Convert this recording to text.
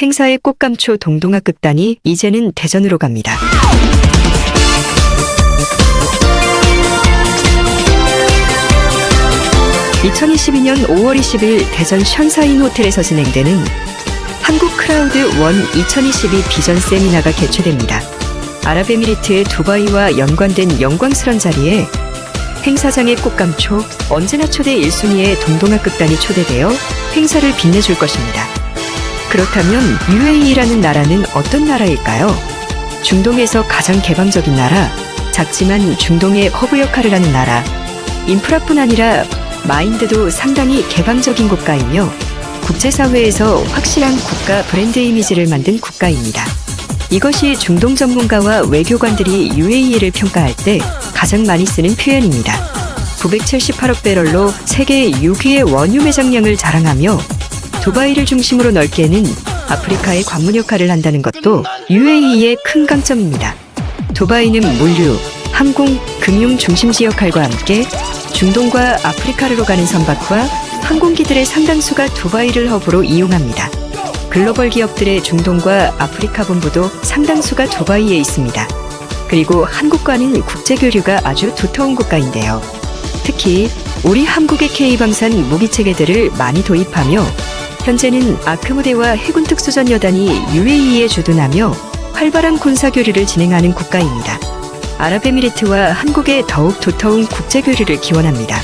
행사의 꽃감초 동동아 극단이 이제는 대전으로 갑니다. (2022년 5월 20일) 대전 션사인 호텔에서 진행되는 한국 크라우드 원 2022 비전 세미나가 개최됩니다. 아랍에미리트의 두바이와 연관된 영광스런 자리에 행사장의 꽃감초 언제나 초대 1순위의 동동아 극단이 초대되어 행사를 빛내줄 것입니다. 그렇다면 UAE라는 나라는 어떤 나라일까요? 중동에서 가장 개방적인 나라, 작지만 중동의 허브 역할을 하는 나라, 인프라뿐 아니라 마인드도 상당히 개방적인 국가이며 국제사회에서 확실한 국가 브랜드 이미지를 만든 국가입니다. 이것이 중동 전문가와 외교관들이 UAE를 평가할 때 가장 많이 쓰는 표현입니다. 978억 배럴로 세계 6위의 원유 매장량을 자랑하며 두바이를 중심으로 넓게는 아프리카의 관문 역할을 한다는 것도 UAE의 큰 강점입니다. 두바이는 물류, 항공, 금융 중심지 역할과 함께 중동과 아프리카로 가는 선박과 항공기들의 상당수가 두바이를 허브로 이용합니다. 글로벌 기업들의 중동과 아프리카 본부도 상당수가 두바이에 있습니다. 그리고 한국과는 국제 교류가 아주 두터운 국가인데요. 특히 우리 한국의 K방산 무기 체계들을 많이 도입하며 현재는 아크무대와 해군 특수전 여단이 UAE에 주둔하며 활발한 군사 교류를 진행하는 국가입니다. 아랍에미리트와 한국의 더욱 두터운 국제 교류를 기원합니다.